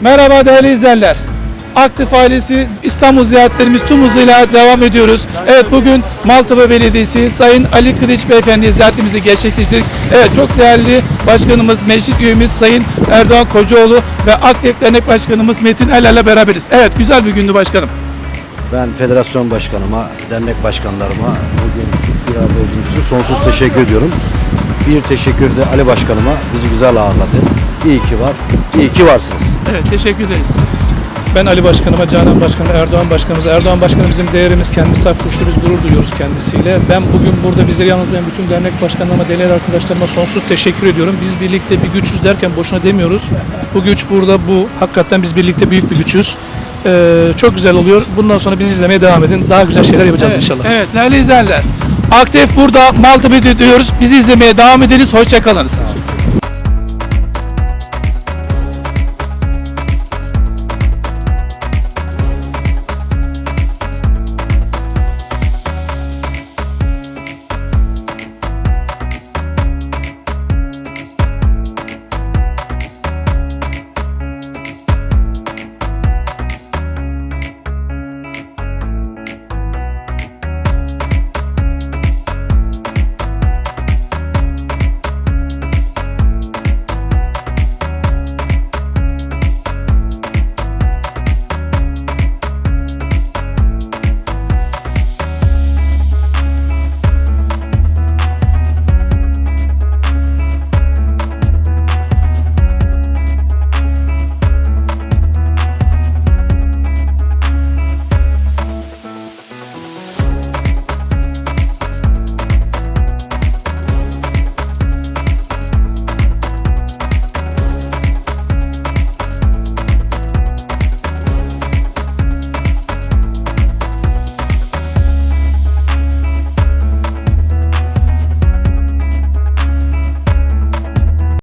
Merhaba değerli izleyenler. Aktif ailesi İstanbul ziyaretlerimiz tüm hızıyla devam ediyoruz. Evet bugün Maltepe Belediyesi Sayın Ali Kılıç Beyefendi ziyaretimizi gerçekleştirdik. Evet çok değerli başkanımız, meclis üyemiz Sayın Erdoğan Kocaoğlu ve Aktif Dernek Başkanımız Metin Eler'le beraberiz. Evet güzel bir gündü başkanım. Ben federasyon başkanıma, dernek başkanlarıma bugün bir arada olduğunuz için sonsuz teşekkür ediyorum. Bir teşekkür de Ali Başkanıma bizi güzel ağırladı. İyi ki var, iyi ki varsınız. Evet teşekkür ederiz. Ben Ali Başkanıma, Canan Başkanıma, Erdoğan Başkanımıza, Erdoğan Başkanı bizim değerimiz, kendisi hakkı biz gurur duyuyoruz kendisiyle. Ben bugün burada bizleri yanıltmayan bütün dernek başkanlarıma, değerli arkadaşlarıma sonsuz teşekkür ediyorum. Biz birlikte bir güçüz derken boşuna demiyoruz. Bu güç burada, bu. Hakikaten biz birlikte büyük bir güçüz. Ee, çok güzel oluyor. Bundan sonra bizi izlemeye devam edin. Daha güzel şeyler yapacağız Evet, inşallah. Evet değerli izleyenler. Aktif burada Maltepe'de diyoruz. Bizi izlemeye devam ediniz. Hoşçakalınız.